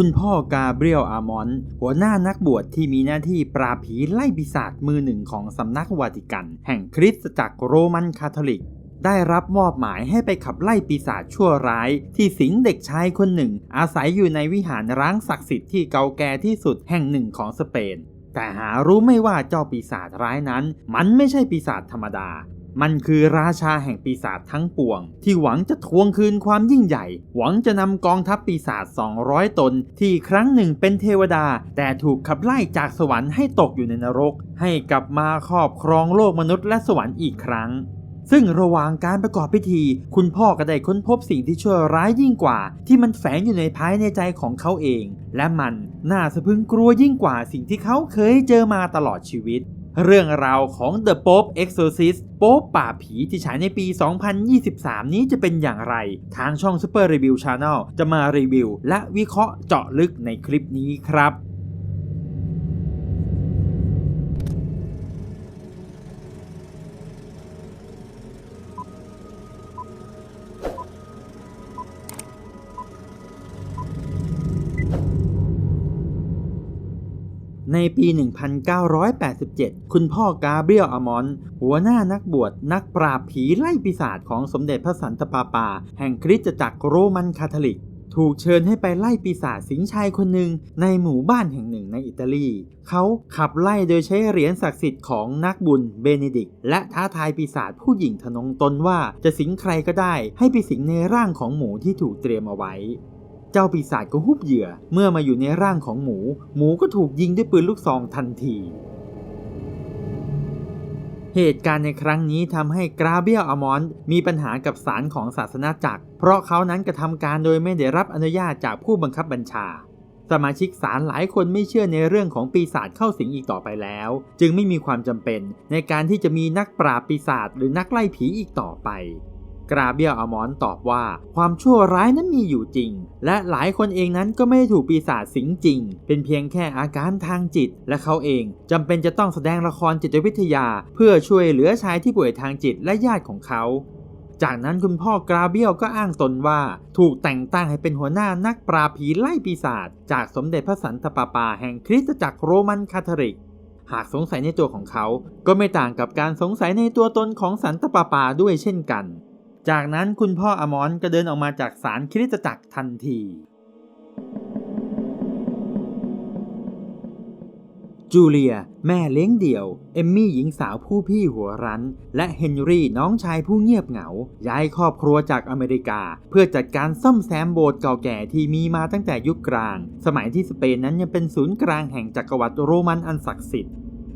คุณพ่อกาเบรียลอามอนหัวหน้านักบวชที่มีหน้าที่ปราผีไล่ปีศาจมือหนึ่งของสำนักวาติกัน แห่งคริสตจักรโรมันคาทอลิก ได้รับมอบหมายให้ไปขับไล่ปีศาจชั่วร้าย ที่สิงเด็กชายคนหนึ่ง อาศัยอยู่ในวิหารร้างศักดิ์สิทธิ์ที่เก่าแก่ที่สุดแห่งหนึ่งของสเปนแต่หารู้ไม่ว่าเจ้าปีศาจร้ายนั้น มันไม่ใช่ปีศาจธรรมดา มันคือราชาแห่งปีศาจทั้งปวง ที่หวังจะทวงคืนความยิ่งใหญ่ หวังจะนำกองทัพปีศาจ 200 ตน ที่ครั้งหนึ่งเป็นเทวดา แต่ถูกขับไล่จากสวรรค์ให้ตกอยู่ในนรก ให้กลับมาครอบครองโลกมนุษย์และสวรรค์อีกครั้งซึ่งระหว่างการประกอบพิธี คุณพ่อก็ได้ค้นพบสิ่งที่ชั่วร้ายยิ่งกว่า ที่มันแฝงอยู่ในภายในใจของเขาเอง และมันน่าสะพึงกลัวยิ่งกว่าสิ่งที่เขาเคยเจอมาตลอดชีวิต เรื่องราวของ The Pope Exorcist โป๊ปป่าผีที่ฉายในปี 2023 นี้จะเป็นอย่างไร ทางช่อง Super Review Channel จะมารีวิว และวิเคราะห์เจาะลึกในคลิปนี้ครับ ในปี 1987 คุณพ่อกาเบรียลอมอน หัวหน้านักบวชนักปราบผีไล่ปีศาจของสมเด็จพระสันตะปาปา แห่งคริสตจักรโรมันคาทอลิก ถูกเชิญให้ไปไล่ปีศาจสิงชายคนหนึ่งในหมู่บ้านแห่งหนึ่งในอิตาลี เขาขับไล่โดยใช้เหรียญศักดิ์สิทธิ์ของนักบุญเบเนดิก และท้าทายปีศาจผู้หญิงทะนงตนว่าจะสิงใครก็ได้ ให้ไปสิงในร่างของหมูที่ถูกเตรียมเอาไว้ เจ้าปีศาจก็ฮุบเหยื่อ เมื่อมาอยู่ในร่างของหมู หมูก็ถูกยิงด้วยปืนลูกซองทันที เหตุการณ์ในครั้งนี้ทำให้กราเบียลอมอนต์มีปัญหากับศาลของศาสนาจักร เพราะเขานั้นกระทำการโดยไม่ได้รับอนุญาตจากผู้บังคับบัญชา สมาชิกศาลหลายคนไม่เชื่อในเรื่องของปีศาจเข้าสิงอีกต่อไปแล้ว จึงไม่มีความจำเป็นในการที่จะมีนักปราบปีศาจหรือนักไล่ผีอีกต่อไป กราเบียลอมอนตอบว่า ความชั่วร้ายนั้นมีอยู่จริง และหลายคนเองนั้นก็ไม่ได้ถูกปีศาจสิงจริง เป็นเพียงแค่อาการทางจิต และเขาเองจำเป็นจะต้องแสดงละครจิตวิทยา เพื่อช่วยเหลือชายที่ป่วยทางจิตและญาติของเขาจากนั้นคุณพ่อกราเบียลก็อ้างตนว่า ถูกแต่งตั้งให้เป็นหัวหน้านักปราผีไล่ปีศาจจากสมเด็จพระสันตะปาปาแห่งคริสตจักรโรมันคาทอลิก หากสงสัยในตัวของเขา ก็ไม่ต่างกับการสงสัยในตัวตนของสันตะปาปาด้วยเช่นกัน จากนั้นคุณพ่ออมอนก็เดินออกมาจากศาลคริสตจักรทันที จูเลีย แม่เลี้ยงเดี่ยว เอมมี่หญิงสาวผู้พี่หัวรั้น และเฮนรี่น้องชายผู้เงียบเหงา ย้ายครอบครัวจากอเมริกา เพื่อจัดการซ่อมแซมโบสถ์เก่าแก่ที่มีมาตั้งแต่ยุคกลาง สมัยที่สเปนนั้นยังเป็นศูนย์กลางแห่งจักรวรรดิโรมันอันศักดิ์สิทธิ์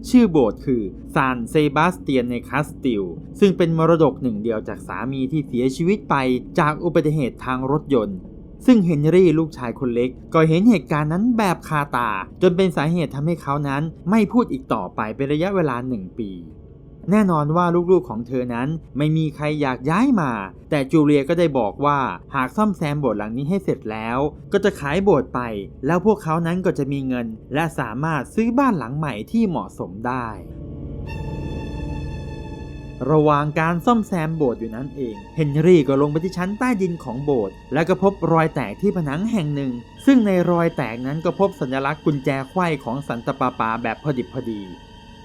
ชื่อโบสถ์คือซานเซบาสเตียนในคาสติล ซึ่งเป็นมรดกหนึ่งเดียวจากสามีที่เสียชีวิตไปจากอุบัติเหตุทางรถยนต์ ซึ่งเฮนรี่ลูกชายคนเล็ก ก็เห็นเหตุการณ์นั้นแบบคาตา จนเป็นสาเหตุทำให้เขานั้นไม่พูดอีกต่อไปเป็นระยะเวลาหนึ่งปี แน่นอนว่าลูกๆของเธอนั้นไม่มีใครอยากย้ายมา แต่จูเลียก็ได้บอกว่าหากซ่อมแซมโบสถ์หลังนี้ให้เสร็จแล้ว ก็จะขายโบสถ์ไป แล้วพวกเขานั้นก็จะมีเงิน และสามารถซื้อบ้านหลังใหม่ที่เหมาะสมได้ ระหว่างการซ่อมแซมโบสถ์อยู่นั้นเอง เฮนรี่ก็ลงไปที่ชั้นใต้ดินของโบสถ์และก็พบรอยแตกที่ผนังแห่งหนึ่ง ซึ่งในรอยแตกนั้นก็พบสัญลักษณ์กุญแจไขว้ของสันตปาปาแบบพอดิบพอดี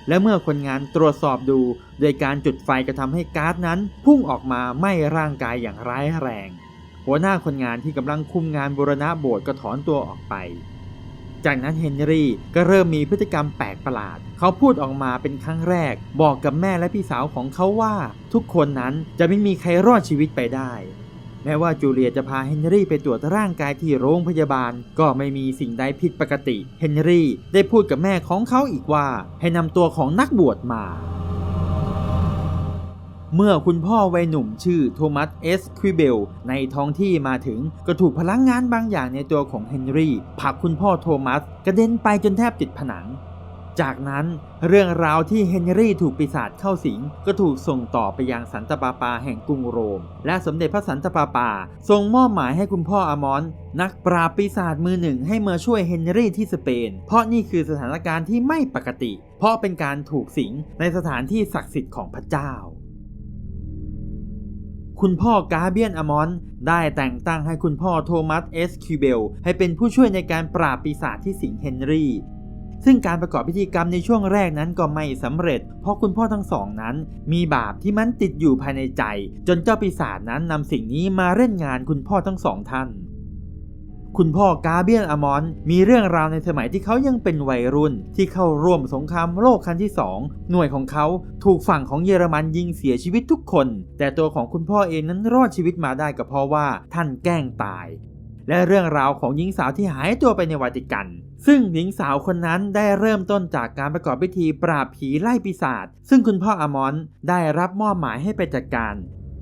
และเมื่อคนงานตรวจสอบดู โดยการจุดไฟก็ทำให้ก๊าซนั้น พุ่งออกมาไหม้ร่างกายอย่างร้ายแรง หัวหน้าคนงานที่กำลังคุมงานบูรณะโบสถ์ก็ถอนตัวออกไป จากนั้นเฮนรี่ก็เริ่มมีพฤติกรรมแปลกประหลาด เขาพูดออกมาเป็นครั้งแรก บอกกับแม่และพี่สาวของเขาว่า ทุกคนนั้นจะไม่มีใครรอดชีวิตไปได้ แม้ว่าจูเลียจะพาเฮนรี่ไปตรวจร่างกายที่โรงพยาบาล ก็ไม่มีสิ่งใดผิดปกติ เฮนรี่ได้พูดกับแม่ของเขาอีกว่า ให้นำตัวของนักบวชมาเมื่อคุณพ่อวัยหนุ่มชื่อโทมัสเอสควิเบลในท้องที่มาถึงก็ถูกพลังงานบางอย่างในตัวของเฮนรี่ผลักคุณพ่อโทมัสกระเด็นไปจนแทบติดผนัง จากนั้นเรื่องราวที่เฮนรี่ถูกปีศาจเข้าสิงก็ถูกส่งต่อไปยังสันตปาปาแห่งกรุงโรม และสมเด็จพระสันตปาปา ทรงมอบหมายให้คุณพ่ออามอน นักปราบปีศาจมือหนึ่งให้มาช่วยเฮนรี่ที่สเปน เพราะนี่คือสถานการณ์ที่ไม่ปกติ เพราะเป็นการถูกสิงในสถานที่ศักดิ์สิทธิ์ของพระเจ้าคุณพ่อกาเบียนอมอน ได้แต่งตั้งให้คุณพ่อโทมัสเอสคิวเบลให้เป็นผู้ช่วยในการปราบปีศาจที่สิงเฮนรี่ ซึ่งการประกอบพิธีกรรมในช่วงแรกนั้นก็ไม่สำเร็จ เพราะคุณพ่อทั้งสองนั้น มีบาปที่มันติดอยู่ภายในใจ จนเจ้าปีศาจนั้นนำสิ่งนี้มาเล่นงานคุณพ่อทั้งสองท่าน คุณพ่อกาเบียนอมอนมีเรื่องราวในสมัยที่เขายังเป็นวัยรุ่น ที่เข้าร่วมสงครามโลกครั้งที่สองหน่วยของเขาถูกฝั่งของเยอรมันยิงเสียชีวิตทุกคน แต่ตัวของคุณพ่อเองนั้นรอดชีวิตมาได้ก็เพราะว่าท่านแกล้งตาย และเรื่องราวของหญิงสาวที่หายตัวไปในวาติกัน ซึ่งหญิงสาวคนนั้นได้เริ่มต้นจากการประกอบพิธีปราบผีไล่ปีศาจซึ่งคุณพ่ออามอนได้รับมอบหมายให้ไปจัดการ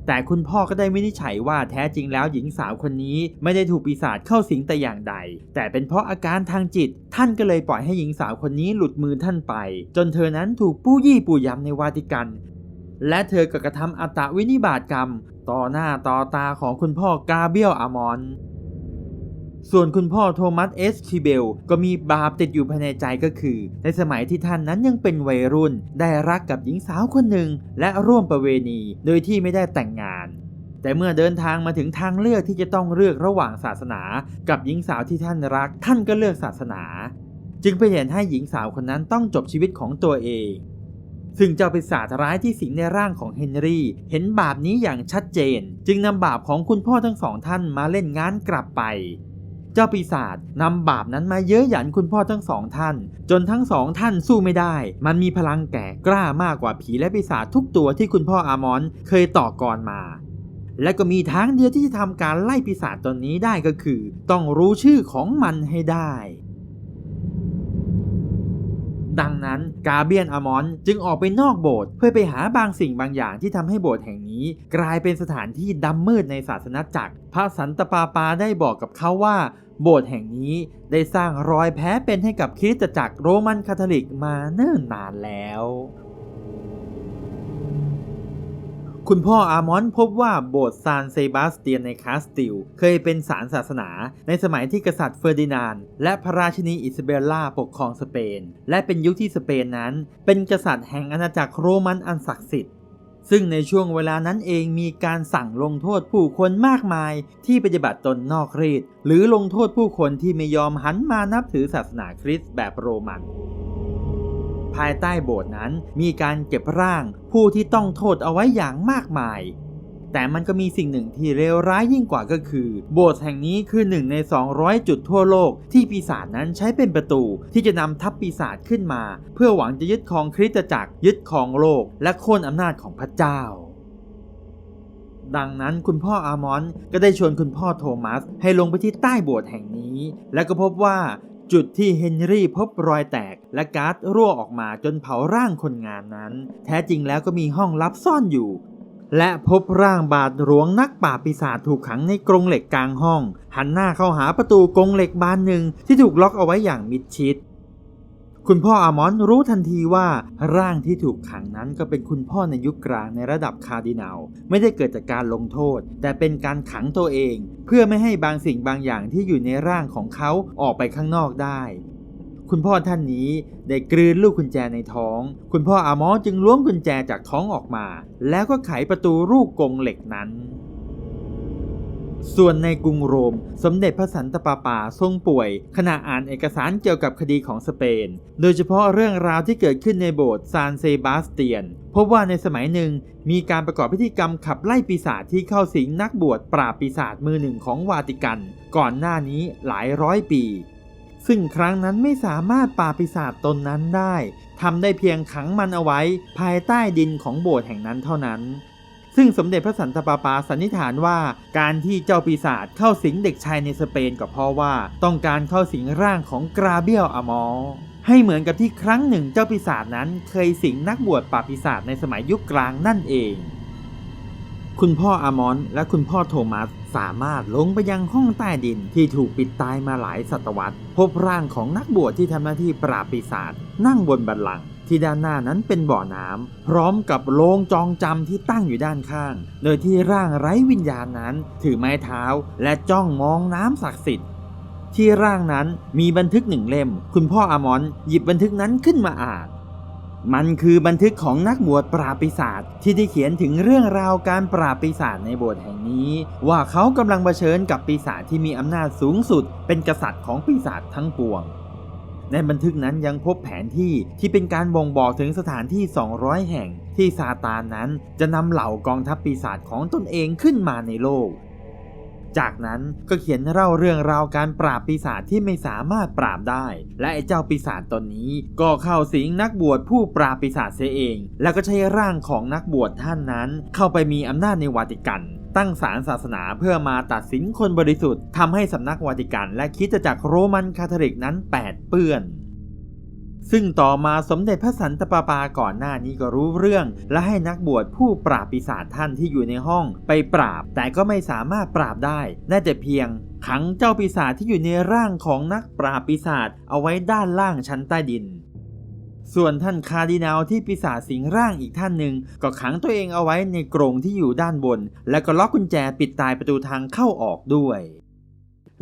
แต่คุณพ่อก็ได้วินิจฉัยว่าแท้จริงแล้วหญิงสาวคนนี้ไม่ได้ถูกปีศาจเข้าสิงแต่อย่างใด แต่เป็นเพราะอาการทางจิต ท่านก็เลยปล่อยให้หญิงสาวคนนี้หลุดมือท่านไป จนเธอนั้นถูกปู้ยี่ปู้ยำในวาติกันและเธอก็กระทำอัตวินิบาตกรรม ต่อหน้าต่อตาของคุณพ่อกาเบียลอามอน ส่วนคุณพ่อโทมัสเอสคิเบลก็มีบาปติดอยู่ภายในใจก็คือ ในสมัยที่ท่านนั้นยังเป็นวัยรุ่น ได้รักกับหญิงสาวคนหนึ่ง และร่วมประเวณี โดยที่ไม่ได้แต่งงาน แต่เมื่อเดินทางมาถึงทางเลือกที่จะต้องเลือกระหว่างศาสนา กับหญิงสาวที่ท่านรัก ท่านก็เลือกศาสนา จึงไปนเหตุให้หญิงสาวคนนั้นต้องจบชีวิตของตัวเองซึ่งเจ้าปีศาจร้ายที่สิงในร่างของเฮนรี่ เห็นบาปนี้อย่างชัดเจน จึงนำบาปของคุณพ่อทั้งสองท่านมาเล่นงานกลับไป เจ้าปีศาจนำบาปนั้นมาเย้ยหยันคุณพ่อทั้งสองท่าน จนทั้งสองท่านสู้ไม่ได้ มันมีพลังแก่กล้ามากกว่าผีและปีศาจทุกตัวที่คุณพ่ออามอนเคยต่อกรมา และก็มีทางเดียวที่จะทำการไล่ปีศาจตนนี้ได้ก็คือ ต้องรู้ชื่อของมันให้ได้ดังนั้นกาเบียนอามอนจึงออกไปนอกโบสถ์เพื่อไปหาบางสิ่งบางอย่างที่ทำให้โบสถ์แห่งนี้ กลายเป็นสถานที่ดำมืดในศาสนาจักร พระสันตปาปาได้บอกกับเขาว่า โบสถ์แห่งนี้ได้สร้างรอยแพ้เป็นให้กับคริสตจักรโรมันคาทอลิกมาเนิ่นนานแล้ว คุณพ่ออามอนพบว่าโบสถ์ซานเซบาสเตียนในคาสติล เคยเป็นศาลศาสนา ในสมัยที่กษัตริย์เฟอร์ดินานด์และพระราชินีอิซาเบลล่าปกครองสเปน และเป็นยุคที่สเปนนั้น เป็นกษัตริย์แห่งอาณาจักรโรมันอันศักดิ์สิทธิ์ ซึ่งในช่วงเวลานั้นเองมีการสั่งลงโทษผู้คนมากมายที่ปฏิบัติตนนอกรีดหรือลงโทษผู้คนที่ไม่ยอมหันมานับถือศาสนาคริสต์แบบโรมัน ภายใต้โบสถ์นั้นมีการเก็บร่างผู้ที่ต้องโทษเอาไว้อย่างมากมาย แต่มันก็มีสิ่งหนึ่งที่เลวร้ายยิ่งกว่าก็คือ โบสถ์แห่งนี้คือหนึ่งใน 200 จุดทั่วโลก ที่ปีศาจนั้นใช้เป็นประตู ที่จะนำทัพปีศาจขึ้นมา เพื่อหวังจะยึดครองคริสตจักรยึดครองโลก และโค่นอำนาจของพระเจ้าดังนั้นคุณพ่ออามอนก็ได้ชวนคุณพ่อโทมัส ให้ลงไปที่ใต้โบสถ์แห่งนี้ และก็พบว่าจุดที่เฮนรี่พบรอยแตก และก๊าซรั่วออกมาจนเผาร่างคนงานนั้น แท้จริงแล้วก็มีห้องลับซ่อนอยู่ และพบร่างบาดหลวงนักป่าปีศาจถูกขังในกรงเหล็กกลางห้อง หันหน้าเข้าหาประตูกรงเหล็กบานหนึ่งที่ถูกล็อกเอาไว้อย่างมิดชิด คุณพ่ออามอนรู้ทันทีว่าร่างที่ถูกขังนั้นก็เป็นคุณพ่อในยุคกลางในระดับคาร์ดินัลไม่ได้เกิดจากการลงโทษ แต่เป็นการขังตัวเอง เพื่อไม่ให้บางสิ่งบางอย่างที่อยู่ในร่างของเขาออกไปข้างนอกได้ คุณพ่อท่านนี้ได้กลืนลูกกุญแจในท้อง คุณพ่ออามอจึงล้วงกุญแจจากท้องออกมา แล้วก็ไขประตูรูปกงเหล็กนั้น ส่วนในกรุงโรม สมเด็จพระสันตะปาปาทรงป่วย ขณะอ่านเอกสารเกี่ยวกับคดีของสเปน โดยเฉพาะเรื่องราวที่เกิดขึ้นในโบสถ์ซานเซบาสเตียน พบว่าในสมัยหนึ่งมีการประกอบพิธีกรรมขับไล่ปีศาจที่เข้าสิงนักบวชปราบปีศาจมือหนึ่งของวาติกัน ก่อนหน้านี้หลายร้อยปี ซึ่งครั้งนั้นไม่สามารถปราปีศาจตนนั้นได้ทำได้เพียงขังมันเอาไว้ภายใต้ดินของโบสถ์แห่งนั้นเท่านั้น ซึ่งสมเด็จพระสันตะปาปาสันนิษฐานว่าการที่เจ้าปีศาจเข้าสิงเด็กชายในสเปนก็เพราะว่าต้องการเข้าสิงร่างของกราเบียลอมอให้เหมือนกับที่ครั้งหนึ่งเจ้าปีศาจนั้นเคยสิงนักบวชปราปีศาจในสมัยยุคกลางนั่นเอง คุณพ่ออามอนและคุณพ่อโทมัส สามารถลงไปยังห้องใต้ดินที่ถูกปิดตายมาหลายศตวรรษ พบร่างของนักบวชที่ทำหน้าที่ปราบปีศาจนั่งบนบัลลังก์ที่ด้านหน้านั้นเป็นบ่อน้ำพร้อมกับโลงจองจำที่ตั้งอยู่ด้านข้าง โดยที่ร่างไร้วิญญาณนั้น ถือไม้เท้า และจ้องมองน้ำศักดิ์สิทธิ์ที่ร่างนั้นมีบันทึกหนึ่งเล่ม คุณพ่ออมอนหยิบบันทึกนั้นขึ้นมาอ่าน มันคือบันทึกของนักบวชปราปีศาจที่ได้เขียนถึงเรื่องราวการปราปีศาจในโบสถ์แห่งนี้ ว่าเขากำลังเผชิญกับปีศาจที่มีอำนาจสูงสุด เป็นกษัตริย์ของปีศาจทั้งปวง ในบันทึกนั้นยังพบแผนที่ที่เป็นการบ่งบอกถึงสถานที่ 200 แห่ง ที่ซาตานนั้นจะนำเหล่ากองทัพปีศาจของตนเองขึ้นมาในโลก จากนั้นก็เขียนเล่าเรื่องราวการปราบปีศาจที่ไม่สามารถปราบได้ และไอ้เจ้าปีศาจตนนี้ ก็เข้าสิงนักบวชผู้ปราบปีศาจเสียเอง แล้วก็ใช้ร่างของนักบวชท่านนั้น เข้าไปมีอำนาจในวาติกันตั้งศาลศาสนาเพื่อมาตัดสินคนบริสุทธิ์ทำให้สำนักวาติกัน และคิดจักรโรมันคาทอลิกนั้นแปดเปื้อน ซึ่งต่อมาสมเด็จพระสันตะปาปาก่อนหน้านี้ก็รู้เรื่อง และให้นักบวชผู้ปราบปีศาจท่านที่อยู่ในห้องไปปราบ แต่ก็ไม่สามารถปราบได้ได้แต่เพียงขังเจ้าปีศาจที่อยู่ในร่างของนักปราบปีศาจเอาไว้ด้านล่างชั้นใต้ดิน ส่วนท่านคาร์ดินาลที่ปีศาจสิงร่างอีกท่านหนึ่งก็ขังตัวเองเอาไว้ในกรงที่อยู่ด้านบน และก็ล็อกกุญแจปิดตายประตูทางเข้าออกด้วย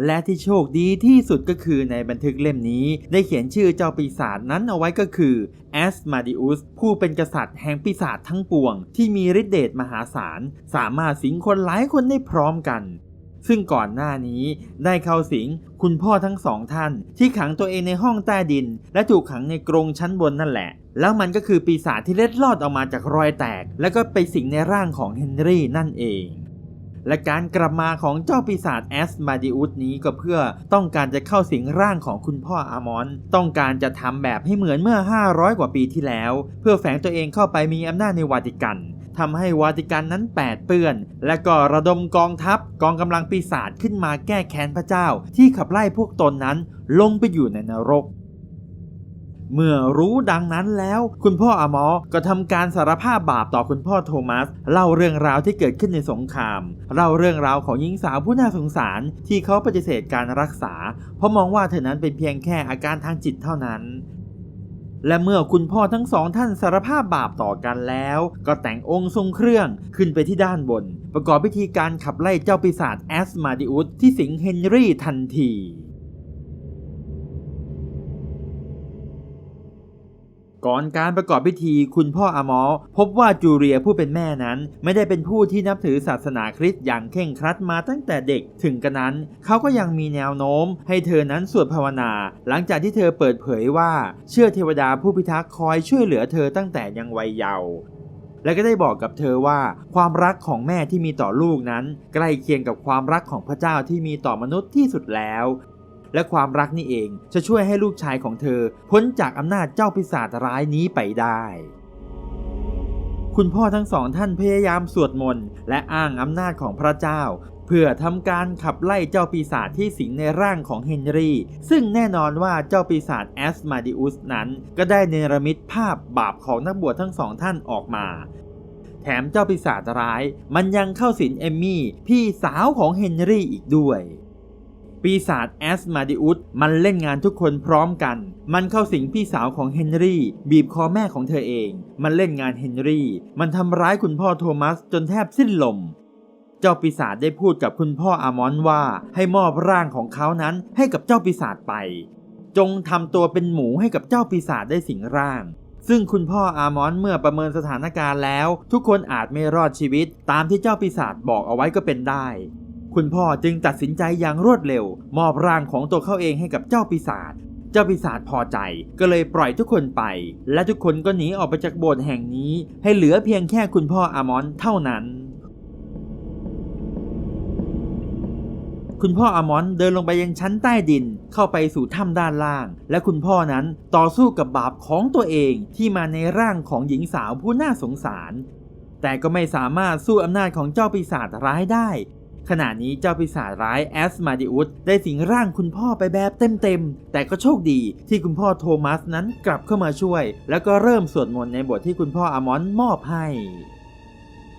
และที่โชคดีที่สุดก็คือในบันทึกเล่มนี้ ได้เขียนชื่อเจ้าปีศาจนั้นเอาไว้ก็คือแอสมาดิอุสผู้เป็นกษัตริย์แห่งปีศาจทั้งปวง ที่มีฤทธิเดชมหาศาล สามารถสิงคนหลายคนได้พร้อมกัน ซึ่งก่อนหน้านี้ได้เข้าสิงคุณพ่อทั้งสองท่าน ที่ขังตัวเองในห้องใต้ดิน และถูกขังในกรงชั้นบนนั่นแหละ แล้วมันก็คือปีศาจที่เล็ดลอดออกมาจากรอยแตก แล้วก็ไปสิงในร่างของเฮนรี่นั่นเอง และการกลับมาของเจ้าปีศาจแอสมาดิอุสนี้ก็เพื่อต้องการจะเข้าสิงร่างของคุณพ่ออามอน ต้องการจะทำแบบให้เหมือนเมื่อ 500 กว่าปีที่แล้ว เพื่อแฝงตัวเองเข้าไปมีอำนาจในวาติกันทำให้วาติกันนั้นแปดเปื้อน และก็ระดมกองทัพกองกำลังปีศาจขึ้นมาแก้แค้นพระเจ้า ที่ขับไล่พวกตนนั้นลงไปอยู่ในนรก เมื่อรู้ดังนั้นแล้ว คุณพ่ออามอก็ทำการสารภาพบาปต่อคุณพ่อโทมัส เล่าเรื่องราวที่เกิดขึ้นในสงคราม เล่าเรื่องราวของหญิงสาวผู้น่าสงสารที่เขาปฏิเสธการรักษา เพราะมองว่าเธอนั้นเป็นเพียงแค่อาการทางจิตเท่านั้นและเมื่อคุณพ่อทั้งสองท่านสารภาพบาปต่อกันแล้ว ก็แต่งองค์ทรงเครื่องขึ้นไปที่ด้านบน ประกอบพิธีการขับไล่เจ้าปีศาจแอสมาดิอุสที่สิงเฮนรี่ทันที ก่อนการประกอบพิธีคุณพ่ออามอลพบว่าจูเลียผู้เป็นแม่นั้น ไม่ได้เป็นผู้ที่นับถือศาสนาคริสต์อย่างเคร่งครัดมาตั้งแต่เด็กถึงกระนั้นเขาก็ยังมีแนวโน้ม ให้เธอนั้นสวดภาวนา หลังจากที่เธอเปิดเผยว่าเชื่อเทวดาผู้พิทักษ์คอยช่วยเหลือเธอตั้งแต่ยังวัยเยาว์และก็ได้บอกกับเธอว่า ความรักของแม่ที่มีต่อลูกนั้น ใกล้เคียงกับความรักของพระเจ้าที่มีต่อมนุษย์ที่สุดแล้ว และความรักนี่เอง จะช่วยให้ลูกชายของเธอ พ้นจากอำนาจเจ้าปีศาจร้ายนี้ไปได้ คุณพ่อทั้งสองท่านพยายามสวดมนต์และอ้างอำนาจของพระเจ้า เพื่อทำการขับไล่เจ้าปีศาจที่สิงในร่างของเฮนรี่ ซึ่งแน่นอนว่าเจ้าปีศาจแอสมาดิอุสนั้น ก็ได้เนรมิตภาพบาปของนักบวชทั้งสองท่านออกมาแถมเจ้าปีศาจร้าย มันยังเข้าสินเอมมี่ พี่สาวของเฮนรี่อีกด้วย ปีศาจแอสมาดิอุสมันเล่นงานทุกคนพร้อมกัน มันเข้าสิงพี่สาวของเฮนรี่ บีบคอแม่ของเธอเอง มันเล่นงานเฮนรี่ มันทำร้ายคุณพ่อโทมัสจนแทบสิ้นลม เจ้าปีศาจได้พูดกับคุณพ่ออามอนว่าให้มอบร่างของเขานั้นให้กับเจ้าปีศาจไป จงทำตัวเป็นหมูให้กับเจ้าปีศาจได้สิงร่างซึ่งคุณพ่ออามอนเมื่อประเมินสถานการณ์แล้ว ทุกคนอาจไม่รอดชีวิต ตามที่เจ้าปีศาจบอกเอาไว้ก็เป็นได้ คุณพ่อจึงตัดสินใจอย่างรวดเร็ว มอบร่างของตัวเขาเองให้กับเจ้าปีศาจเจ้าปีศาจพอใจก็เลยปล่อยทุกคนไป และทุกคนก็หนีออกไปจากโบสถ์แห่งนี้ ให้เหลือเพียงแค่คุณพ่ออามอนเท่านั้น คุณพ่ออามอนเดินลงไปยังชั้นใต้ดินเข้าไปสู่ถ้ำด้านล่าง และคุณพ่อนั้นต่อสู้กับบาปของตัวเองที่มาในร่างของหญิงสาวผู้น่าสงสาร แต่ก็ไม่สามารถสู้อำนาจของเจ้าปีศาจร้ายได้ ขณะนี้เจ้าปีศาจร้ายแอสมาดิอุสได้สิงร่างคุณพ่อไปแบบเต็มๆ แต่ก็โชคดีที่คุณพ่อโทมัสนั้นกลับเข้ามาช่วย แล้วก็เริ่มสวดมนต์ในบทที่คุณพ่ออามอนมอบให้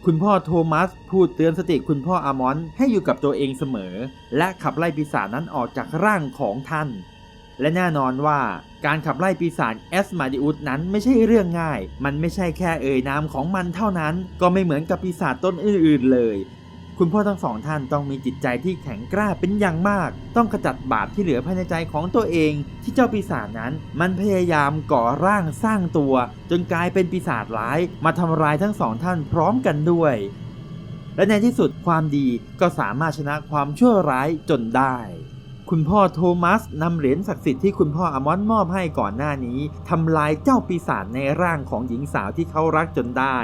คุณพ่อโทมัสพูดเตือนสติคุณพ่ออามอนให้อยู่กับตัวเองเสมอ และขับไล่ปีศาจนั้นออกจากร่างของท่าน และแน่นอนว่าการขับไล่ปีศาจแอสมาดิอุสนั้นไม่ใช่เรื่องง่าย มันไม่ใช่แค่เอ่ยนามของมันเท่านั้น ก็ไม่เหมือนกับปีศาจต้นอื่นๆเลย คุณพ่อทั้งสองท่านต้องมีจิตใจที่แข็งกร้าเป็นอย่างมาก ต้องขจัดบาปที่เหลือภายในใจของตัวเอง ที่เจ้าปีศาจนั้น มันพยายามก่อร่างสร้างตัว จนกลายเป็นปีศาจร้ายมาทำร้ายทั้งสองท่านพร้อมกันด้วย และในที่สุดความดีก็สามารถชนะความชั่วร้ายจนได้คุณพ่อโทมัสนำเหรียญศักดิ์สิทธิ์ที่คุณพ่ออมอนมอบให้ก่อนหน้านี้ทำลายเจ้าปีศาจในร่างของหญิงสาวที่เขารักจนได้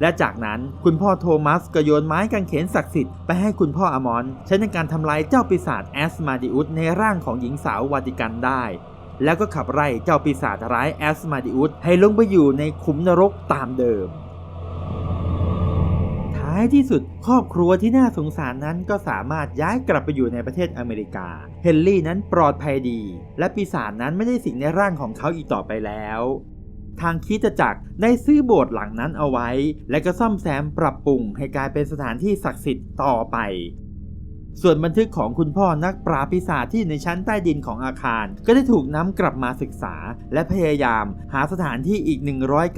และจากนั้นคุณพ่อโทมัสก็โยนไม้กางเขนศักดิ์สิทธิ์ไปให้คุณพ่ออมอนใช้ในการทำลายเจ้าปีศาจแอสมาดิอุสในร่างของหญิงสาววาติกันได้ แล้วก็ขับไล่เจ้าปีศาจร้ายแอสมาดิอุสให้ลงไปอยู่ในขุมนรกตามเดิม ท้ายที่สุดครอบครัวที่น่าสงสารนั้นก็สามารถย้ายกลับไปอยู่ในประเทศอเมริกา เฮนรี่นั้นปลอดภัยดี และปีศาจนั้นไม่ได้สิงในร่างของเขาอีกต่อไปแล้ว ทางคิดจักรได้ซื้อโบสถ์หลังนั้นเอาไว้ และก็ซ่อมแซมปรับปรุงให้กลายเป็นสถานที่ศักดิ์สิทธิ์ต่อไป ส่วนบันทึกของคุณพ่อนักปราบปีศาจที่ในชั้นใต้ดินของอาคาร ก็ได้ถูกนำกลับมาศึกษา และพยายามหาสถานที่อีก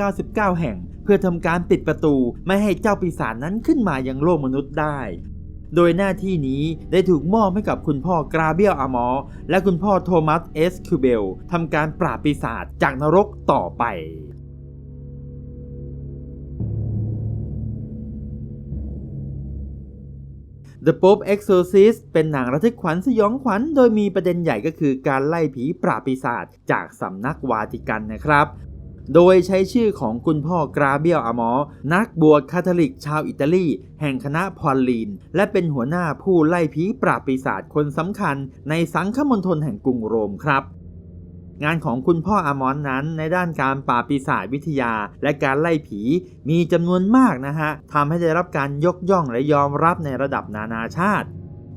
199 แห่ง เพื่อทำการปิดประตูไม่ให้เจ้าปีศาจนั้นขึ้นมายังโลกมนุษย์ได้ โดยหน้าที่นี้ได้ถูกมอบให้กับคุณพ่อกราเบียลอามอและคุณพ่อโทมัสเอสคิวเบลทำการปราบปีศาจจากนรกต่อไป The Pope Exorcist เป็นหนังระทึกขวัญสยองขวัญ โดยมีประเด็นใหญ่ก็คือการไล่ผีปราบปีศาจจากสำนักวาติกันนะครับ โดยใช้ชื่อของคุณพ่อกราเบียลอามอนักบวชคาทอลิกชาวอิตาลี แห่งคณะพอลลีน และเป็นหัวหน้าผู้ไล่ผีปราบปีศาจคนสำคัญ ในสังคมณฑลแห่งกรุงโรมครับงานของคุณพ่ออมอนนั้นในด้านการปราบปีศาจวิทยา และการไล่ผีมีจำนวนมากนะฮะทำให้ได้รับการยกย่องและยอมรับในระดับนานาชาติ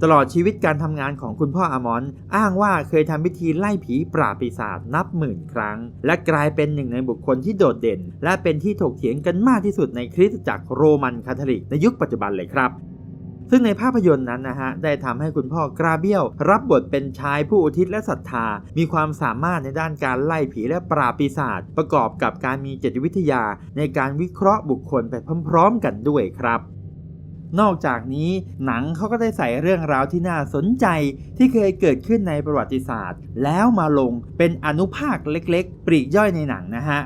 ตลอดชีวิตการทำงานของคุณพ่ออามอนอ้างว่าเคยทำพิธีไล่ผีปราบปีศาจนับหมื่นครั้ง และกลายเป็นหนึ่งในบุคคลที่โดดเด่น และเป็นที่ถกเถียงกันมากที่สุดในคริสตจักรโรมันคาทอลิกในยุคปัจจุบันเลยครับซึ่งในภาพยนตร์นั้นนะฮะ ได้ทำให้คุณพ่อกราเบียลรับบทเป็นชายผู้อุทิศและศรัทธา มีความสามารถในด้านการไล่ผีและปราบปีศาจประกอบกับการมีจิตวิทยาในการวิเคราะห์บุคคลไปพร้อมๆ กันด้วยครับ นอกจากนี้หนังเขาก็ได้ใส่เรื่องราวที่น่าสนใจที่เคยเกิดขึ้นในประวัติศาสตร์ แล้วมาลงเป็นอนุภาคเล็กๆ ปลีกย่อยในหนังนะฮะ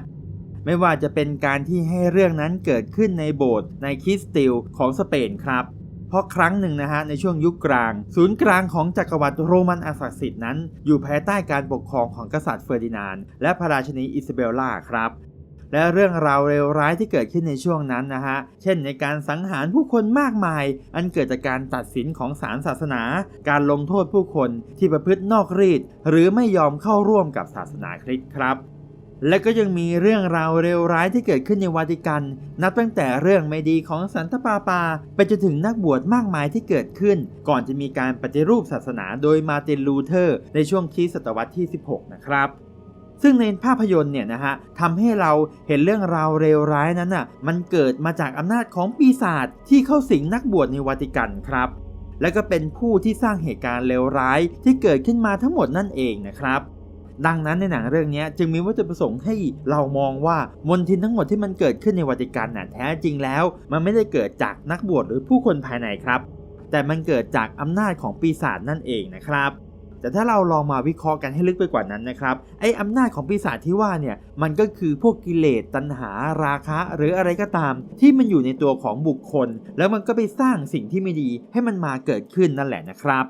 ไม่ว่าจะเป็นการที่ให้เรื่องนั้นเกิดขึ้นในโบสถ์ในคิสติลของสเปนครับเพราะครั้งหนึ่งนะฮะในช่วงยุคกลาง ศูนย์กลางของจักรวรรดิโรมันอันศักดิ์สิทธิ์นั้น อยู่ภายใต้การปกครองของกษัตริย์เฟอร์ดินานด์และพระราชินีอิซาเบลล่าครับ และเรื่องราวเลวร้ายที่เกิดขึ้นในช่วงนั้นนะฮะ เช่นในการสังหารผู้คนมากมาย อันเกิดจากการตัดสินของศาลศาสนา การลงโทษผู้คนที่ประพฤตินอกรีดหรือไม่ยอมเข้าร่วมกับศาสนาคริสต์ครับและก็ยังมีเรื่องราวเลวร้ายที่เกิดขึ้นในวาติกัน นับตั้งแต่เรื่องไม่ดีของสันตปาปา ไปจนถึงนักบวชมากมายที่เกิดขึ้น ก่อนจะมีการปฏิรูปศาสนาโดยมาตินลูเทอร์ ในช่วงคริสตศตวรรษที่ 16 นะครับ ซึ่งในภาพยนตร์เนี่ยนะฮะทำให้เราเห็นเรื่องราวเลวร้ายนั้นน่ะมันเกิดมาจากอำนาจของปีศาจที่เข้าสิงนักบวชในวาติกันครับ และก็เป็นผู้ที่สร้างเหตุการณ์เลวร้ายที่เกิดขึ้นมาทั้งหมดนั่นเองนะครับดังนั้นในหนังเรื่องนี้จึงมีวัตถุประสงค์ให้เรามองว่ามนทินทั้งหมดที่มันเกิดขึ้นในวาติกันน่ะแท้จริงแล้ว มันไม่ได้เกิดจากนักบวชหรือผู้คนภายในครับ แต่มันเกิดจากอำนาจของปีศาจนั่นเองนะครับ แต่ถ้าเราลองมาวิเคราะห์กันให้ลึกไปกว่านั้นนะครับไอ้อำนาจของปีศาจที่ว่าเนี่ยมันก็คือพวกกิเลสตัณหาราคะ หรืออะไรก็ตาม ที่มันอยู่ในตัวของบุคคล แล้วมันก็ไปสร้างสิ่งที่ไม่ดีให้มันมาเกิดขึ้นนั่นแหละนะครับ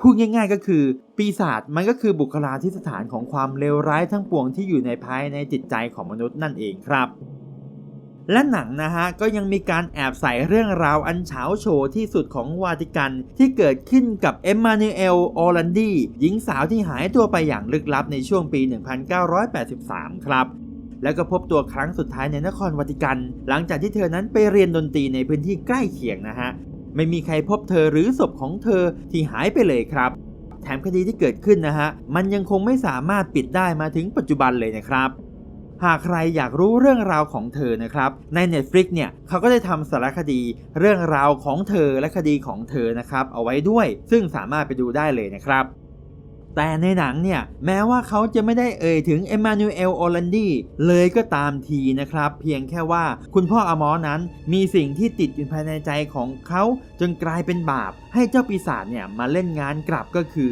พูดง่าย ๆ ก็คือ ปีศาจมันก็คือบุคลาธิสถานของความเลวร้ายทั้งปวงที่อยู่ในภายในจิตใจของมนุษย์นั่นเองครับ และหนังนะฮะก็ยังมีการแอบใส่เรื่องราวอันเฉาโฉที่สุดของวาติกันที่เกิดขึ้นกับเอมมานูเอลออรันดีหญิงสาวที่หายตัวไปอย่างลึกลับในช่วงปี 1983 ครับแล้วก็พบตัวครั้งสุดท้ายในนครวาติกัน หลังจากที่เธอนั้นไปเรียนดนตรีในพื้นที่ใกล้เคียงนะฮะ ไม่มีใครพบเธอหรือศพของเธอที่หายไปเลยครับ แถมคดีที่เกิดขึ้นนะฮะ มันยังคงไม่สามารถปิดได้มาถึงปัจจุบันเลยนะครับ หากใครอยากรู้เรื่องราวของเธอนะครับใน Netflix เนี่ยเขาก็ได้ทำสารคดีเรื่องราวของเธอและคดีของเธอนะครับเอาไว้ด้วย ซึ่งสามารถไปดูได้เลยนะครับแต่ในหนังเนี่ยแม้ว่าเขาจะไม่ได้เอ่ยถึงเอมานูเอลโอลันดีเลยก็ตามทีนะครับ เพียงแค่ว่าคุณพ่ออมอนั้นมีสิ่งที่ติดอยู่ภายในใจของเขา จนกลายเป็นบาป ให้เจ้าปีศาจเนี่ยมาเล่นงานกลับก็คือ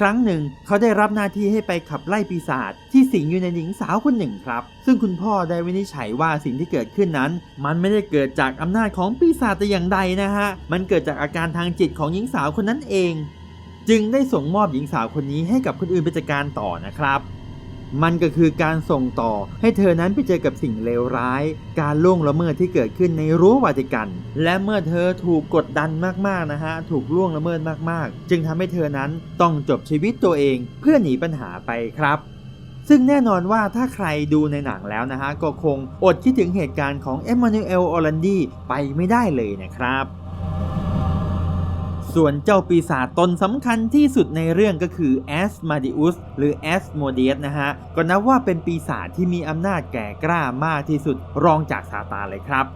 ครั้งหนึ่ง เขาได้รับหน้าที่ให้ไปขับไล่ปีศาจที่สิงอยู่ในหญิงสาวคนหนึ่งครับ ซึ่งคุณพ่อได้วินิจฉัยว่าสิ่งที่เกิดขึ้นนั้น มันไม่ได้เกิดจากอำนาจของปีศาจแต่อย่างใดนะฮะ มันเกิดจากอาการทางจิตของหญิงสาวคนนั้นเอง จึงได้ส่งมอบหญิงสาวคนนี้ให้กับคนอื่นไปจัดการต่อนะครับ มันก็คือการส่งต่อ ให้เธอนั้นไปเจอกับสิ่งเลวร้าย การล่วงละเมิดที่เกิดขึ้นในรั้ววาติกัน และเมื่อเธอถูกกดดันมากๆนะฮะถูกล่วงละเมิดมากๆ จึงทำให้เธอนั้นต้องจบชีวิตตัวเองเพื่อหนีปัญหาไปครับซึ่งแน่นอนว่าถ้าใครดูในหนังแล้วนะฮะ ก็คงอดคิดถึงเหตุการณ์ของเอมมานูเอลออลันดีไปไม่ได้เลยนะครับ ส่วนเจ้าปีศาจตนสำคัญที่สุดในเรื่องก็คือแอสมาดิอุสหรือแอสโมเดียสนะฮะ ก็นับว่าเป็นปีศาจที่มีอำนาจแก่กล้ามากที่สุดรองจากซาตานเลยครับ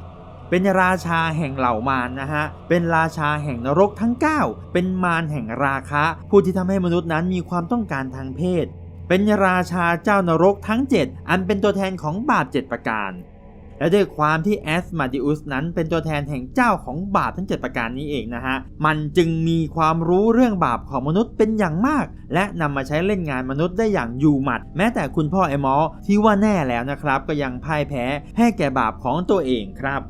เป็นราชาแห่งเหล่ามารนะฮะ เป็นราชาแห่งนรกทั้ง 9 เป็นมารแห่งราคะ ผู้ที่ทำให้มนุษย์นั้นมีความต้องการทางเพศ เป็นราชาเจ้านรกทั้ง 7 อันเป็นตัวแทนของบาป 7 ประการ และด้วยความที่แอสมาดิอุสนั้นเป็นตัวแทนแห่งเจ้าของบาปทั้ง 7 ประการนี้เองนะฮะ มันจึงมีความรู้เรื่องบาปของมนุษย์เป็นอย่างมาก และนำมาใช้เล่นงานมนุษย์ได้อย่างอยู่หมัด แม้แต่คุณพ่อเอมอลที่ว่าแน่แล้วนะครับ ก็ยังพ่ายแพ้ให้แก่บาปของตัวเองครับ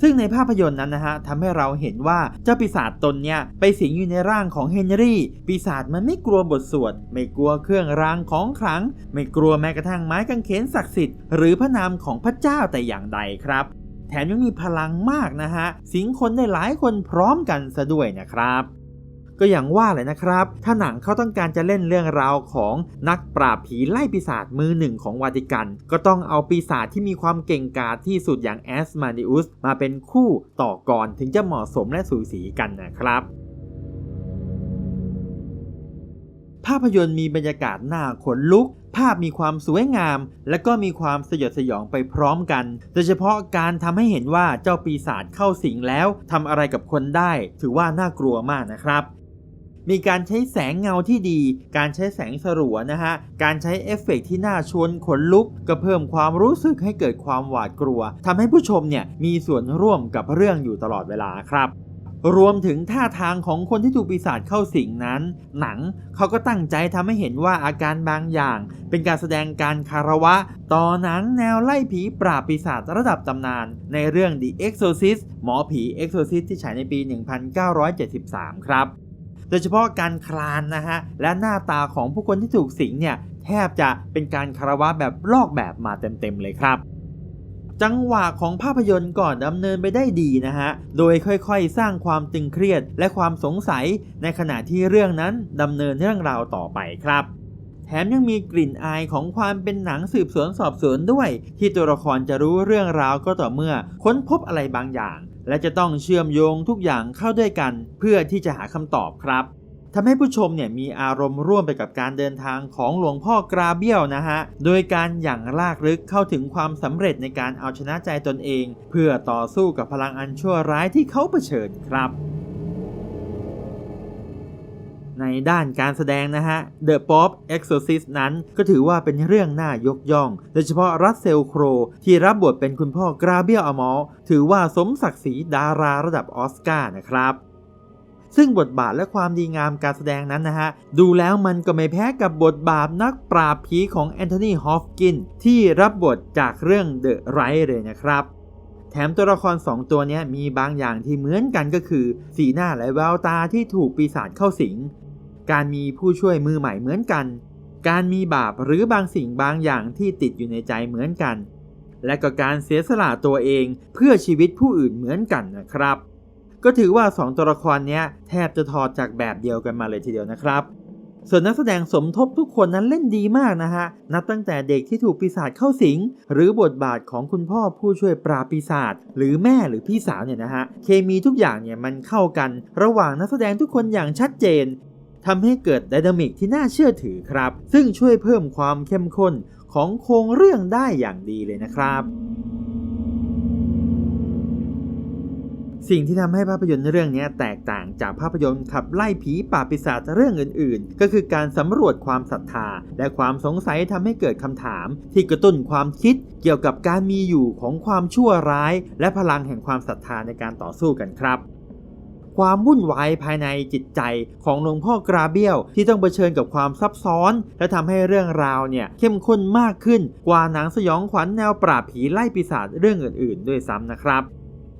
ซึ่งในภาพยนตร์นั้นนะฮะทำให้เราเห็นว่าเจ้าปีศาจตนเนี่ยไปสิงอยู่ในร่างของเฮนรี่ ปีศาจมันไม่กลัวบทสวด ไม่กลัวเครื่องรางของขลัง ไม่กลัวแม้กระทั่งไม้กางเขนศักดิ์สิทธิ์หรือพระนามของพระเจ้าแต่อย่างใดครับ แถมยังมีพลังมากนะฮะ สิงคนได้หลายคนพร้อมกันซะด้วยนะครับ ก็อย่างว่าเลยนะครับ ถ้าหนังเขาต้องการจะเล่นเรื่องราวของนักปราบผีไล่ปีศาจมือหนึ่งของวาติกัน ก็ต้องเอาปีศาจที่มีความเก่งกาจที่สุดอย่างแอสมาดิอุสมาเป็นคู่ต่อกรถึงจะเหมาะสมและสูสีกันนะครับภาพยนตร์มีบรรยากาศน่าขนลุก ภาพมีความสวยงาม และก็มีความสยดสยองไปพร้อมกัน โดยเฉพาะการทำให้เห็นว่าเจ้าปีศาจเข้าสิงแล้วทำอะไรกับคนได้ ถือว่าน่ากลัวมากนะครับ มีการใช้แสงเงาที่ดี การใช้แสงสลัวนะฮะ การใช้เอฟเฟกต์ที่น่าชวนขนลุก ก็เพิ่มความรู้สึกให้เกิดความหวาดกลัวทำให้ผู้ชมเนี่ยมีส่วนร่วมกับเรื่องอยู่ตลอดเวลาครับรวมถึงท่าทางของคนที่ถูกปีศาจเข้าสิงนั้น หนังเขาก็ตั้งใจทำให้เห็นว่าอาการบางอย่าง เป็นการแสดงการคารวะ ต่อหนังแนวไล่ผีปราบปีศาจระดับตำนาน ในเรื่อง The Exorcist หมอผี Exorcist ที่ฉายในปี 1973 ครับ โดยเฉพาะการคลานนะฮะและหน้าตาของผู้คนที่ถูกสิงเนี่ยแทบจะเป็นการคารวะแบบลอกแบบมาเต็มๆเลยครับจังหวะของภาพยนตร์ก่อนดำเนินไปได้ดีนะฮะ โดยค่อยๆ สร้างความตึงเครียดและความสงสัยในขณะที่เรื่องนั้นดำเนินเรื่องราวต่อไปครับ แถมยังมีกลิ่นอายของความเป็นหนังสืบสวนสอบสวนด้วย ที่ตัวละครจะรู้เรื่องราวก็ต่อเมื่อค้นพบอะไรบางอย่าง และจะต้องเชื่อมโยงทุกอย่างเข้าด้วยกัน เพื่อที่จะหาคำตอบครับทำให้ผู้ชมเนี่ยมีอารมณ์ร่วมไปกับการเดินทางของหลวงพ่อกราเบียวนะฮะ โดยการอย่างลากลึกเข้าถึงความสำเร็จในการเอาชนะใจตนเอง เพื่อต่อสู้กับพลังอันชั่วร้ายที่เขาเผชิญครับ ในด้านการแสดงนะฮะ The Pop Exorcist นั้นก็ถือว่าเป็นเรื่องน่ายกย่อง โดยเฉพาะรัสเซลโครที่รับบทเป็นคุณพ่อกราเบียลอมอลถือว่าสมศักดิ์ศรีดาราระดับออสการ์นะครับซึ่งบทบาทและความดีงามการแสดงนั้นนะฮะ ดูแล้วมันก็ไม่แพ้กับบทบาทนักปราบผีของแอนโทนีฮอฟกินที่รับบทจากเรื่อง The Right เลยนะครับ แถมตัวละคร 2 ตัวนี้มีบางอย่างที่เหมือนกันก็คือ สีหน้าและแววตาที่ถูกปีศาจเข้าสิง การมีผู้ช่วยมือใหม่เหมือนกัน การมีบาปหรือบางสิ่งบางอย่างที่ติดอยู่ในใจเหมือนกัน และก็การเสียสละตัวเองเพื่อชีวิตผู้อื่นเหมือนกันนะครับ ก็ถือว่า 2 ตัวละครเนี้ยแทบจะถอดจากแบบเดียวกันมาเลยทีเดียวนะครับ ส่วนนักแสดงสมทบทุกคนนั้นเล่นดีมากนะฮะ นับตั้งแต่เด็กที่ถูกปีศาจเข้าสิง หรือบทบาทของคุณพ่อผู้ช่วยปราปีศาจหรือแม่หรือพี่สาวเนี่ยนะฮะ เคมีทุกอย่างเนี่ยมันเข้ากัน ระหว่างนักแสดงทุกคนอย่างชัดเจน ทำให้เกิดไดนามิกที่น่าเชื่อถือครับ ซึ่งช่วยเพิ่มความเข้มข้นของโครงเรื่องได้อย่างดีเลยนะครับ สิ่งที่ทำให้ภาพยนตร์เรื่องนี้แตกต่างจากภาพยนตร์ขับไล่ผีป่าปีศาจเรื่องอื่น ๆ ก็คือการสำรวจความศรัทธา และความสงสัยทำให้เกิดคำถาม ที่กระตุ้นความคิดเกี่ยวกับการมีอยู่ของความชั่วร้าย และพลังแห่งความศรัทธาในการต่อสู้กันครับ ความวุ่นวายภายในจิตใจของหลวงพ่อกราเบียวที่ต้องเผชิญกับความซับซ้อน และทำให้เรื่องราวเนี่ยเข้มข้นมากขึ้นกว่าหนังสยองขวัญแนวปราบผีไล่ปีศาจเรื่องอื่นๆ ด้วยซ้ำนะครับ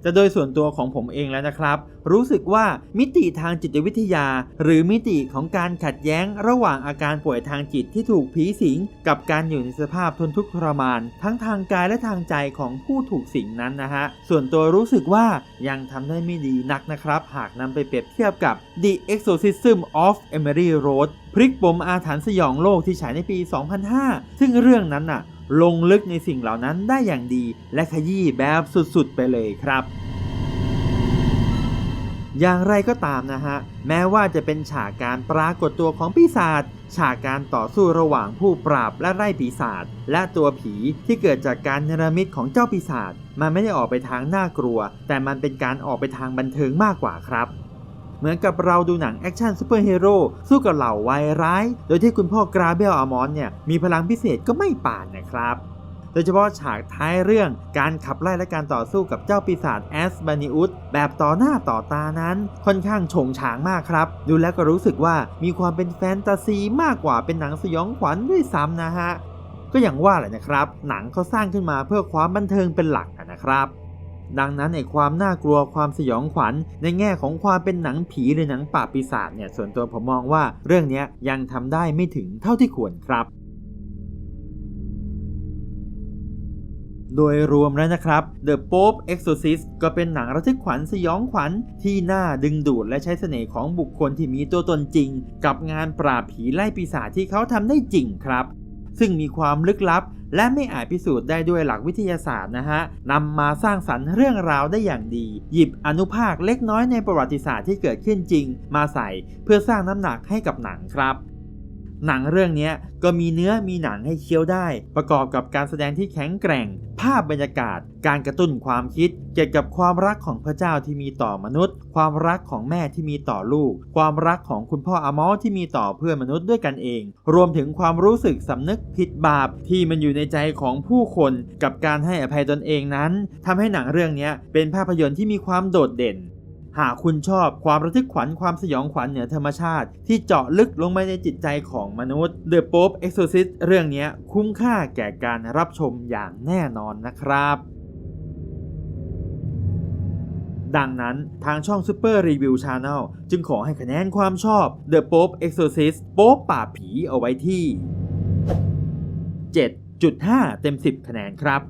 แต่โดยส่วนตัวของผมเองแล้วนะครับ รู้สึกว่ามิติทางจิตวิทยา หรือมิติของการขัดแย้งระหว่างอาการป่วยทางจิตที่ถูกผีสิง กับการอยู่ในสภาพทนทุกข์ทรมาน ทั้งทางกายและทางใจของผู้ถูกสิงนั้นนะฮะ ส่วนตัวรู้สึกว่ายังทำได้ไม่ดีนักนะครับ หากนำไปเปรียบเทียบกับ The Exorcism of Emily Rose พลิกปมอาถรรพ์สยองโลกที่ฉายในปี 2005 ซึ่งเรื่องนั้นน่ะ ลงลึกในสิ่งเหล่านั้นได้อย่างดีและขยี้แบบสุดๆไปเลยครับ อย่างไรก็ตามนะฮะ แม้ว่าจะเป็นฉากการปรากฏตัวของปีศาจฉากการต่อสู้ระหว่างผู้ปราบและไล่ปีศาจและตัวผีที่เกิดจากการเนรมิตของเจ้าปีศาจมันไม่ได้ออกไปทางน่ากลัว แต่มันเป็นการออกไปทางบันเทิงมากกว่าครับ เหมือนกับเราดูหนังแอคชั่นซูเปอร์ฮีโร่สู้กับเหล่าวายร้าย โดยที่คุณพ่อกราเบลอามอนเนี่ยมีพลังพิเศษก็ไม่ป่านนะครับโดยเฉพาะฉากท้ายเรื่องการขับไล่และการต่อสู้กับเจ้าปีศาจแอสบานิอุสแบบต่อหน้าต่อตานั้น ค่อนข้างโฉงฉางมากครับ ดูแล้วก็รู้สึกว่ามีความเป็นแฟนตาซีมากกว่าเป็นหนังสยองขวัญด้วยซ้ำนะฮะ ก็อย่างว่าแหละนะครับ หนังเขาสร้างขึ้นมาเพื่อความบันเทิงเป็นหลักนะครับ ดังนั้นในความน่ากลัวความสยองขวัญ ในแง่ของความเป็นหนังผีหรือหนังป่าปีศาจเนี่ยส่วนตัวผมมองว่าเรื่องนี้ยังทำได้ไม่ถึงเท่าที่ควรครับโดยรวมแล้วนะครับ The Pope Exorcist ก็เป็นหนังระทึกขวัญสยองขวัญที่น่าดึงดูดและใช้เสน่ห์ของบุคคลที่มีตัวตนจริง กับงานปราบผีไล่ปีศาจที่เขาทำได้จริงครับ ซึ่งมีความลึกลับ และไม่อาจพิสูจน์ได้ด้วยหลักวิทยาศาสตร์นะฮะนำมาสร้างสรรค์เรื่องราวได้อย่างดี หยิบอนุภาคเล็กน้อยในประวัติศาสตร์ที่เกิดขึ้นจริง มาใส่เพื่อสร้างน้ำหนักให้กับหนังครับ หนังเรื่องนี้ก็มีเนื้อมีหนังให้เคี้ยวได้ ประกอบกับการแสดงที่แข็งแกร่ง ภาพบรรยากาศ การกระตุ้นความคิด เกี่ยวกับความรักของพระเจ้าที่มีต่อมนุษย์ ความรักของแม่ที่มีต่อลูก ความรักของคุณพ่ออามอที่มีต่อเพื่อนมนุษย์ด้วยกันเอง รวมถึงความรู้สึกสำนึกผิดบาปที่มันอยู่ในใจของผู้คนกับการให้อภัยตนเองนั้นทำให้หนังเรื่องนี้เป็นภาพยนตร์ที่มีความโดดเด่น หากคุณชอบความระทึกขวัญความสยองขวัญเหนือธรรมชาติ ที่เจาะลึกลงไปในจิตใจของมนุษย์ The Pope Exorcist เรื่องนี้คุ้มค่าแก่การรับชมอย่างแน่นอนนะครับดังนั้นทางช่อง Super Review Channel จึงขอให้คะแนนความชอบ The Pope Exorcist โป๊ปป่าผีเอาไว้ที่ 7.5 เต็ม 10 คะแนนครับ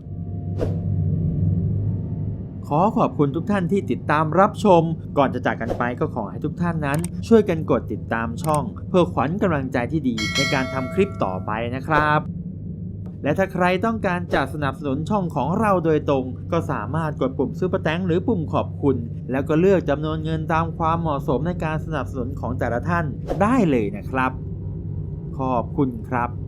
ขอขอบคุณทุกท่านที่ติดตามรับชม ก่อนจะจากกันไปก็ขอให้ทุกท่านนั้น ช่วยกันกดติดตามช่อง เพื่อขวัญกำลังใจที่ดีในการทำคลิปต่อไปนะครับและถ้าใครต้องการจะสนับสนุนช่องของเราโดยตรง ก็สามารถกดปุ่มซูเปอร์แตงหรือปุ่มขอบคุณ แล้วก็เลือกจำนวนเงินตามความเหมาะสมในการสนับสนุนของแต่ละท่านได้เลยนะครับ ขอบคุณครับ